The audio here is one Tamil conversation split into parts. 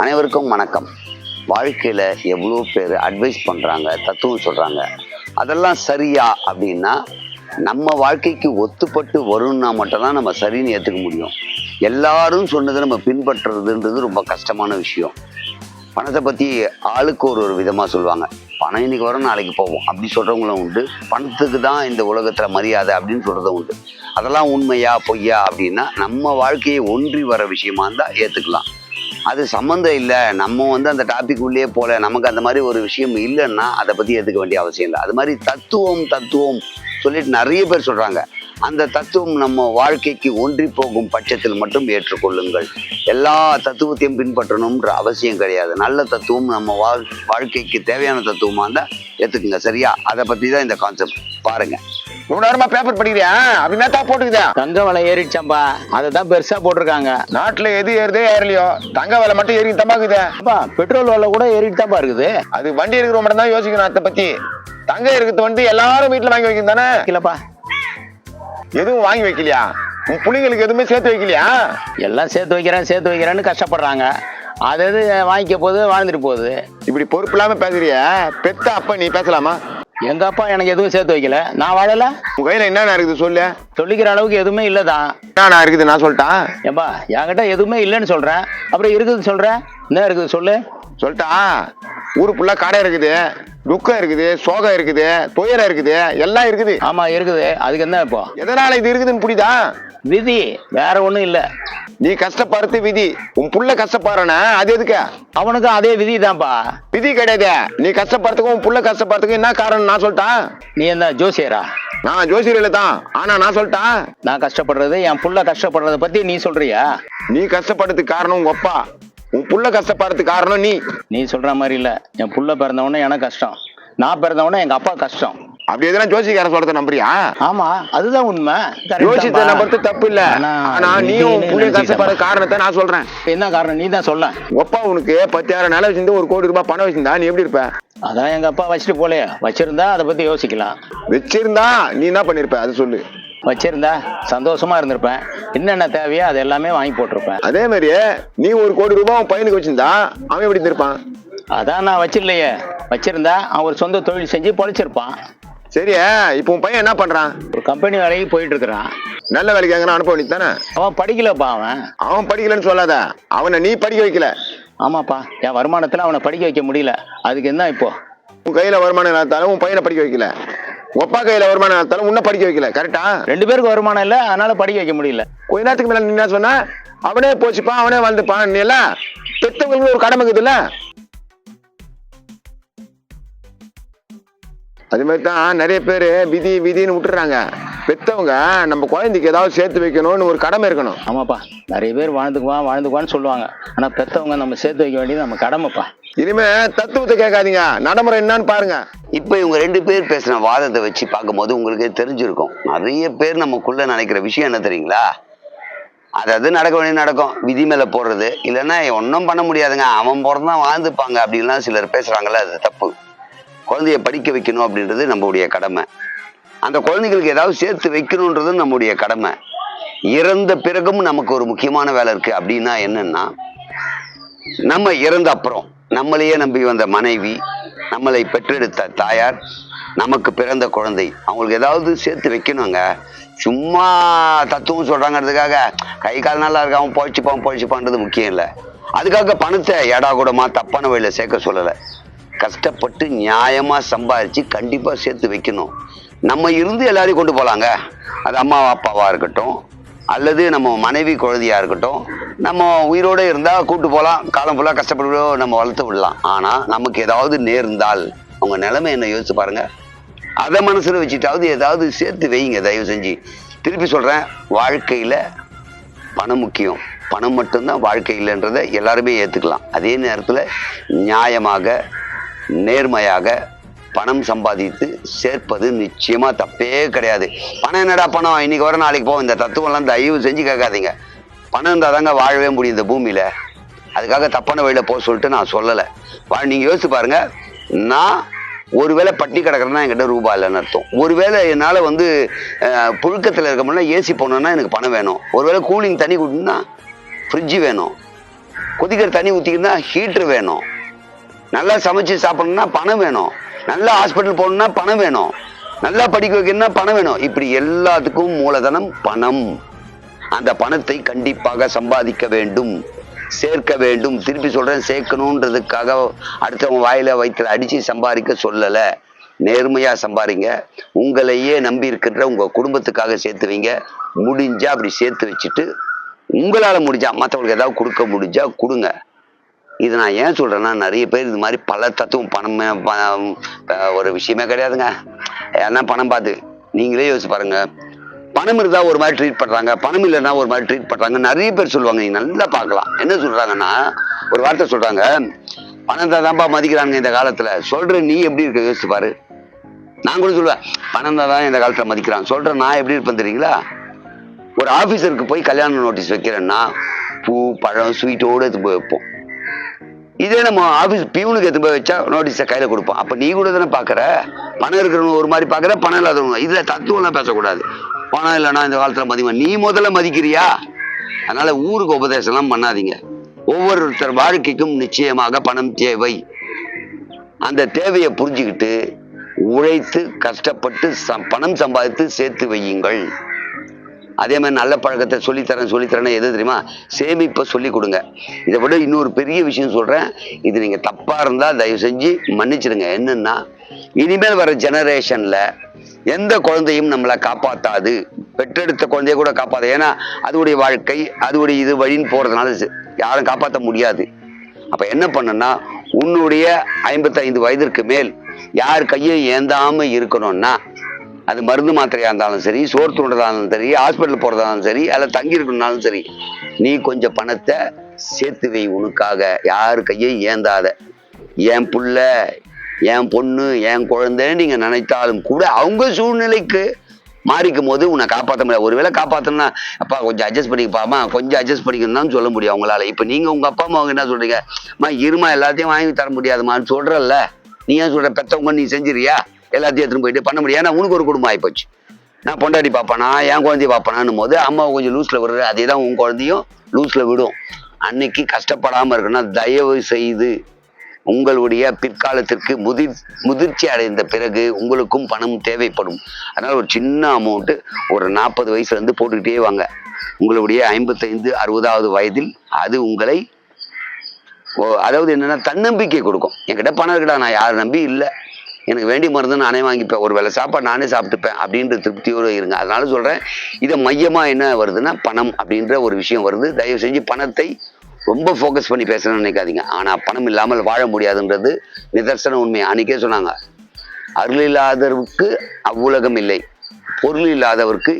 அனைவருக்கும் வணக்கம். வாழ்க்கையில் எவ்வளோ பேர் அட்வைஸ் பண்ணுறாங்க தத்துவம் சொல்கிறாங்க அதெல்லாம் சரியா அப்படின்னா நம்ம வாழ்க்கைக்கு ஒத்துப்பட்டு வரும்னா மட்டும்தான் நம்ம சரின்னு ஏற்றுக்க முடியும். எல்லாரும் சொன்னதை நம்ம பின்பற்றுறதுன்றது ரொம்ப கஷ்டமான விஷயம். பணத்தை பற்றி ஆளுக்கு ஒரு ஒரு விதமாக சொல்லுவாங்க. பணம் இன்னைக்கு வரும் நாளைக்கு போவோம் அப்படி சொல்கிறவங்களும் உண்டு. பணத்துக்கு தான் இந்த உலகத்தில் மரியாதை அப்படின்னு சொல்கிறதும் உண்டு. அதெல்லாம் உண்மையா பொய்யா அப்படின்னா நம்ம வாழ்க்கையை ஒன்றி வர விஷயமா இருந்தால் ஏற்றுக்கலாம் அது சம்மந்தம் இல்லை. நம்ம வந்து அந்த டாபிக் உள்ளே போல நமக்கு அந்த மாதிரி ஒரு விஷயம் இல்லைன்னா அதை பற்றி ஏற்றுக்க வேண்டிய அவசியம் இல்லை. அது மாதிரி தத்துவம் தத்துவம் சொல்லிட்டு நிறைய பேர் சொல்கிறாங்க அந்த தத்துவம் நம்ம வாழ்க்கைக்கு ஒன்றி போகும் பட்சத்தில் மட்டும் ஏற்றுக்கொள்ளுங்கள். எல்லா தத்துவத்தையும் பின்பற்றணும்ன்ற அவசியம் கிடையாது. நல்ல தத்துவம் நம்ம வாழ் வாழ்க்கைக்கு தேவையான தத்துவமாக இருந்தால் ஏற்றுக்குங்க சரியா? அதை பற்றி தான் இந்த கான்செப்ட் பாருங்கள் ரொம்ப நேரமா பேப்பர் படிக்கிறியா? அப்படின்னா தான் போட்டுக்குதா? தங்க விலை ஏறிடுச்சாம்பா. அதை தான் பெருசா போட்டிருக்காங்க. நாட்டுல எது ஏறுதோ ஏறலையோ. தங்க விலை மட்டும் ஏறி தம்பாக்குதே அப்பா பெட்ரோல் விலை கூட ஏறிட்டு தான்ப்பா இருக்குது அது வண்டி இருக்கிற மட்டும் தான் யோசிக்கணும் அதை பத்தி. தங்க இருக்கிறது வந்து எல்லாரும் வீட்டுல வாங்கி வைக்கணும் தானே? இல்லப்பா எதுவும் வாங்கி வைக்கலையா? உன் புள்ளைங்களுக்கு எதுவுமே சேர்த்து வைக்கலையா? எல்லாம் சேர்த்து வைக்கிறேன் சேர்த்து வைக்கிறேன்னு கஷ்டப்படுறாங்க. அது எது வாங்கிக்க போகுது வாழ்ந்துட்டு போகுது. இப்படி பொறுப்பு இல்லாம பேசுறிய? பெத்த அப்ப நீ பேசலாமா? எங்க அப்பா எனக்கு எதுவும் சேர்த்து வைக்கல. நான் வாழல? உன் கையில என்னென்ன இருக்குது சொல்லு. சொல்லிக்கிற அளவுக்கு எதுவுமே இல்லதான் என்னென்ன இருக்குது நான் சொல்லிட்டேன் ஏம்பா என்கிட்ட எதுவுமே இல்லைன்னு சொல்றேன். அப்புறம் இருக்குது சொல்றேன் என்ன இருக்குது சொல்லு? சொல்லிட்டா ஊரு ஃபுல்லா கடை இருக்குது துக்கம் இருக்குது சோகம் இருக்குது துயரம் இருக்குது எல்லாம் இருக்குது. ஆமா இருக்குது. அதுக்கு என்ன இப்போ? எதனால இது இருக்குதுன்னு புரியுதா? விதி வேற ஒண்ணும் இல்ல. நீ கஷ்டப்படுறது விதி. உன் புள்ள கஷ்டப்படுறனா? அது எதுக்கு? அவனுக்கும் அதே விதி தான்ப்பா. விதி கிடையாது. நீ கஷ்டப்படுறதுக்கும் உன் புள்ள கஷ்டப்படுறதுக்கும் என்ன காரணம் நான் சொல்லிட்டேன் நீ என்ன ஜோசியரா? நான் ஜோசியரில் தான். ஆனா நான் சொல்லிட்டேன் நான் கஷ்டப்படுறது என் புள்ள கஷ்டப்படுறத பத்தி நீ சொல்றியா? நீ கஷ்டப்படுறதுக்கு காரணம் உங்க அப்பா. உன் புள்ள கஷ்டப்படுறதுக்கு காரணம் நீ. நீ சொல்ற மாதிரி இல்ல. என் புள்ள பிறந்தவொடனே எனக்கு கஷ்டம். நான் பிறந்தவொடனே எங்க அப்பா கஷ்டம். அப்படி எதனா ஜோசிக்காரன் சொல்றத நம்புறியா? ஆமா அதுதான் உண்மை. யோசித்த. நம்புறது தப்பு இல்ல. ஆனா, விதின்னு உன் நினைச்சுக்கிட்டேன்பா. கஷ்டப்படுற காரணத்தை நான் சொல்றேன். என்ன காரணம்? நீ தான் சொல்ல. அப்பா உனக்கு பத்தாயிரம் நிலம் வச்சிருந்து ஒரு கோடி ரூபாய் பணம் வச்சிருந்தா நீ எப்படி இருப்ப? அதான் எங்க அப்பா வச்சுட்டு போலே வச்சிருந்தா அதை பத்தி யோசிக்கலாம். வச்சிருந்தா நீ என்ன பண்ணிருப்ப? அது சொல்லு. வச்சிருந்தா சந்தோஷமா இருந்திருப்பேன். என்னென்ன தேவையோ அது எல்லாமே வாங்கி போட்டிருப்பேன். அதே மாதிரி நீ ஒரு கோடி ரூபாய் உன் பையனுக்கு வச்சிருந்தா அவன் எப்படி இருந்திருப்பான்? அதான் நான் வச்சிடலையே வச்சிருந்தா அவன் ஒரு சொந்த தொழில் செஞ்சு பொழைச்சிருப்பான். சரியா இப்போ உன் பையன் என்ன பண்றான்? ஒரு கம்பெனி வேலைக்கு போயிட்டு இருக்கிறான் நல்ல வேலைக்கு எங்கன்னா அனுப்ப வேண்டியது தானே? அவன் படிக்கலப்பா அவன். அவன் படிக்கலன்னு சொல்லாத. அவனை நீ படிக்க வைக்கல. ஆமாப்பா என் வருமானத்துல அவனை படிக்க வைக்க முடியல. அதுக்கு என்ன இப்போ? உன் கையில வருமானம் இல்லாதாலும் உன் பையனை படிக்க வைக்கல. அப்பா கையில வருமானம் இல்லாதாலும் உன்னை படிக்க வைக்கல கரெக்டா ரெண்டு பேருக்கு வருமானம் இல்லை அதனால படிக்க வைக்க முடியல. கொஞ்ச நேரத்துக்கு மேல என்ன சொன்ன அவனே போச்சுப்பான் அவனே வாழ்ந்துப்பான் எல்லாம் பெத்தவங்களுக்கு ஒரு கடமை இருக்குதுல்ல? அது மாதிரி தான் நிறைய பேர் விதி விதின்னு விட்டுறாங்க. பெத்தவங்க நம்ம குழந்தைக்கு ஏதாவது சேர்த்து வைக்கணும்னு ஒரு கடமை இருக்கணும். ஆமாப்பா. நிறைய பேர் வாழ்ந்துக்குவான் வாழ்ந்துக்குவான்னு சொல்லுவாங்க. ஆனா பெத்தவங்க நம்ம சேர்த்து வைக்க வேண்டியது நம்ம கடமைப்பா. இனிமே தத்துவத்தை கேட்காதீங்க. நடைமுறை என்னன்னு பாருங்க. இப்போ இவங்க ரெண்டு பேர் பேசின வாதத்தை வச்சு பார்க்கும்போது உங்களுக்கே தெரிஞ்சிருக்கும். நிறைய பேர் நமக்குள்ள நினைக்கிற விஷயம் என்ன தெரியுங்களா? அதாவது நடக்க வேண்டியது நடக்கும். விதி மேலே போடுறது. இல்லைன்னா ஒன்றும் பண்ண முடியாதுங்க. அவன் பிறந்தான் வாழ்ந்துப்பாங்க அப்படின்லாம் சிலர் பேசுகிறாங்கல்ல அது தப்பு. குழந்தைய படிக்க வைக்கணும் அப்படின்றது நம்மளுடைய கடமை. அந்த குழந்தைகளுக்கு ஏதாவது சேர்த்து வைக்கணுன்றது நம்முடைய கடமை. இறந்த பிறகும் நமக்கு ஒரு முக்கியமான வேலை இருக்குது அப்படின்னா என்னன்னா நம்ம இறந்த அப்புறம் நம்மளையே நம்பி வந்த மனைவி நம்மளை பெற்றெடுத்த தாயார் நமக்கு பிறந்த குழந்தை அவங்களுக்கு ஏதாவது சேர்த்து வைக்கணுங்க. சும்மா தத்துவம் சொல்கிறாங்கிறதுக்காக கை கால் நல்லா இருக்கு அவன் பொழைச்சிப்பான் பொழைச்சிப்பான்றது முக்கியம் இல்லை. அதுக்காக பணத்தை ஏடா கூடமாக தப்பான வழியில் சேர்க்க சொல்லலை. கஷ்டப்பட்டு நியாயமாக சம்பாரித்து கண்டிப்பாக சேர்த்து வைக்கணும். நம்ம இருந்து எல்லாரையும் கொண்டு போகலாங்க அது அம்மா அப்பாவாக இருக்கட்டும் அல்லது நம்ம மனைவி குழந்தையாக இருக்கட்டும் நம்ம உயிரோடு இருந்தால் கூட்டு போகலாம் காலம் ஃபுல்லாக கஷ்டப்பட்டு நம்ம வளர்த்து விடலாம். ஆனால் நமக்கு ஏதாவது நேர்ந்தால் அவங்க நிலைமை என்ன யோசிச்சு பாருங்க. அதை மனசில் வச்சுட்டாவது ஏதாவது சேர்த்து வைங்க. தயவு செஞ்சு திருப்பி சொல்கிறேன் வாழ்க்கையில் பணம் முக்கியம். பணம் மட்டும்தான் வாழ்க்கை இல்லைன்றதை எல்லாருமே ஏற்றுக்கலாம் அதே நேரத்தில் நியாயமாக நேர்மையாக பணம் சம்பாதித்து சேர்ப்பது நிச்சயமாக தப்பே கிடையாது. பணம் என்னடா பணம்? இன்னைக்கு வர நாளைக்கு போகும் இந்த தத்துவம்லாம் தயவு செஞ்சு கேட்காதீங்க. பணம் இருந்தால் தாங்க வாழவே முடியும் இந்த பூமியில். அதுக்காக தப்பான வழியில் போக சொல்லிட்டு நான் சொல்லலை. வா நீங்கள் யோசிச்சு பாருங்கள் நான் ஒருவேளை பட்டி கிடக்கிறேன்னா என்கிட்ட ரூபா இல்லைன்னு அர்த்தம். ஒருவேளை என்னால் வந்து புழுக்கத்தில் இருக்க முடியல ஏசி போகணுன்னா எனக்கு பணம் வேணும். ஒருவேளை கூலிங் தண்ணி குடினா ஃப்ரிட்ஜு வேணும். கொதிக்கிற தண்ணி ஊற்றிக்கினா ஹீட்ரு வேணும். நல்லா சமைச்சு சாப்பிடணும்னா பணம் வேணும். நல்லா ஹாஸ்பிட்டல் போகணுன்னா பணம் வேணும். நல்லா படிக்க வைக்கணும்னா பணம் வேணும். இப்படி எல்லாத்துக்கும் மூலதனம் பணம். அந்த பணத்தை கண்டிப்பாக சம்பாதிக்க வேண்டும் சேர்க்க வேண்டும். திருப்பி சொல்றேன் சேர்க்கணுன்றதுக்காக அடுத்தவங்க வாயில வயிற்றுல அடிச்சு சம்பாதிக்க சொல்லலை. நேர்மையா சம்பாதிங்க. உங்களையே நம்பி இருக்கின்ற உங்க குடும்பத்துக்காக சேர்த்து வைங்க முடிஞ்சா அப்படி சேர்த்து வச்சுட்டு உங்களால முடிஞ்சா மற்றவங்களுக்கு ஏதாவது கொடுக்க முடிஞ்சா கொடுங்க. இது நான் ஏன் சொல்றேன்னா நிறைய பேர் இது மாதிரி பல தத்துவம் பணமே பணம் ஒரு விஷயமே கிடையாதுங்க. ஏன்னா பணம் பார்த்து நீங்களே யோசிச்சு பாருங்க. பணம் இருந்தால் ஒரு மாதிரி ட்ரீட் பண்ணுறாங்க பணம் இல்லைன்னா ஒரு மாதிரி ட்ரீட் பண்ணுறாங்க நிறைய பேர் சொல்லுவாங்க நீங்கள் நல்லா பார்க்கலாம். என்ன சொல்கிறாங்கன்னா ஒரு வார்த்தை சொல்கிறாங்க பணம் தான்ப்பா மதிக்கிறாங்க இந்த காலத்தில். சொல்கிற நீ எப்படி இருக்க? யோசிச்சு பாரு. நான் கூட சொல்லுவேன் பணம் தான் இந்த காலத்தில் மதிக்கிறான். சொல்கிற நான் எப்படி இருப்பேன் தெரியுங்களா? ஒரு ஆஃபீஸருக்கு போய் கல்யாண நோட்டீஸ் வைக்கிறேன்னா பூ பழம் ஸ்வீட்டோடு எடுத்து போய் வைப்போம். இதே நம்ம ஆஃபீஸ் பியூனுக்கு எடுத்து போய் வச்சா நோட்டீஸை கையில் கொடுப்போம் அப்போ நீ கூட தானே பார்க்குற பணம் இருக்கிறவங்க ஒரு மாதிரி பார்க்குற பணம் இல்லாதவங்க. இதில் தத்துவம்லாம் பேசக்கூடாது. பணம் இல்லைன்னா இந்த காலத்தில் மதிமா நீ முதல்ல மதிக்கிறியா? அதனால் ஊருக்கு உபதேசம்லாம் பண்ணாதீங்க. ஒவ்வொருத்தர் வாழ்க்கைக்கும் நிச்சயமாக பணம் தேவை. அந்த தேவையை புரிஞ்சுக்கிட்டு உழைத்து கஷ்டப்பட்டு ச- பணம் சம்பாதித்து சேர்த்து வையுங்கள். அதே மாதிரி நல்ல பழக்கத்தை சொல்லித்தரேன் சொல்லித்தரேன் எது தெரியுமா? சேமிப்பை சொல்லி கொடுங்க. இதை விட இன்னொரு பெரிய விஷயம் சொல்கிறேன் இது நீங்கள் தப்பாக இருந்தால் தயவு செஞ்சு மன்னிச்சிடுங்க. என்னென்னா இனிமேல் வர ஜெனரேஷனில் எந்த குழந்தையும் நம்மளை காப்பாற்றாது பெற்றெடுத்த குழந்தைய கூட காப்பாது ஏன்னா அதோடைய வாழ்க்கை அதோடைய இது வழின்னு போகிறதுனால யாரும் காப்பாற்ற முடியாது. அப்போ என்ன பண்ணுன்னா உன்னுடைய ஐம்பத்தைந்து வயதிற்கு மேல் யார் கையும் ஏந்தாமல் இருக்கணும்னா அது மருந்து மாத்திரையாக இருந்தாலும் சரி சோறு தூண்டுறதா இருந்தாலும் சரி ஹாஸ்பிட்டல் போகிறதா இருந்தாலும் சரி அதில் தங்கி இருக்கணும்னாலும் சரி நீ கொஞ்சம் பணத்தை சேர்த்து வை உனக்காக. யார் கையையும் ஏந்தாத. என் புள்ள என் பொண்ணு என் குழந்தைன்னு நீங்கள் நினைத்தாலும் கூட அவங்க சூழ்நிலைக்கு மாறிக்கும் போது உன்னை காப்பாற்ற முடியாது. ஒருவேளை காப்பாத்தணும்னா அப்பா கொஞ்சம் அட்ஜஸ்ட் பண்ணிக்கப்பாமா கொஞ்சம் அட்ஜஸ்ட் பண்ணிக்கணும் சொல்ல முடியும் அவங்களால. இப்போ நீங்கள் உங்கள் அப்பா அம்மா என்ன சொல்கிறீங்க அம்மா இருமா எல்லாத்தையும் வாங்கி தர முடியாதுமான்னு சொல்கிறல்ல நீ ஏன் சொல்கிற பெற்றவங்க நீ செஞ்சிருயா எல்லாத்தையும் எடுத்துன்னு போயிட்டு பண்ண முடியும் ஏன்னா உனக்கு ஒரு குடும்பம் ஆயிப்போச்சு. நான் பொண்டாட்டி பார்ப்பேனா என் குழந்தைய பார்ப்பேனான்னு போது அம்மாவை கொஞ்சம் லூஸில் விடுற அதே தான் உன் குழந்தையும் லூஸில் விடும். அன்னைக்கு கஷ்டப்படாமல் இருக்கணும்னா தயவு செய்து உங்களுடைய பிற்காலத்திற்கு முதிர் முதிர்ச்சி அடைந்த பிறகு உங்களுக்கும் பணம் தேவைப்படும். அதனால் ஒரு சின்ன அமௌண்ட்டு ஒரு நாற்பது வயசுலேருந்து போட்டுக்கிட்டே வாங்க. உங்களுடைய ஐம்பத்தைந்து அறுபதாவது வயதில் அது உங்களை ஓ, அதாவது என்னென்னா தன்னம்பிக்கை கொடுக்கும். என்கிட்ட பணம் இருக்கடா நான் யார் நம்பி? இல்லை. எனக்கு வேண்டிய மருந்து நானே வாங்கிப்பேன். ஒரு வேளை சாப்பாடு நானே சாப்பிட்டுப்பேன் அப்படின்ற திருப்தியோடு இருங்க. அதனால சொல்கிறேன் இதை மையமாக என்ன வருதுன்னா பணம் அப்படின்ற ஒரு விஷயம் வருது. தயவு செஞ்சு பணத்தை ரொம்ப ஃபோக்கஸ் பண்ணி பேசணும்னு நினைக்காதீங்க. ஆனால் பணம் இல்லாமல் வாழ முடியாதுன்றது நிதர்சன உண்மை. அன்றைக்கே சொன்னாங்க அருள் இல்லாதவருக்கு அவ்வுலகம் இல்லை. பொருள் இல்லாதவருக்கு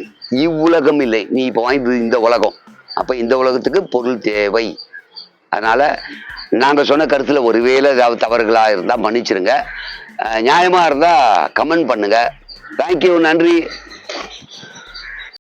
இவ்வுலகம் இல்லை. நீ இப்போ வாங்கி இந்த உலகம். அப்போ இந்த உலகத்துக்கு பொருள் தேவை. அதனால் நாங்கள் சொன்ன கருத்தில் ஒருவேளை ஏதாவது தவறுகளாக இருந்தால் மன்னிச்சிருங்க. நியாயமாக இருந்தால் கமெண்ட் பண்ணுங்கள் தேங்க்யூ நன்றி.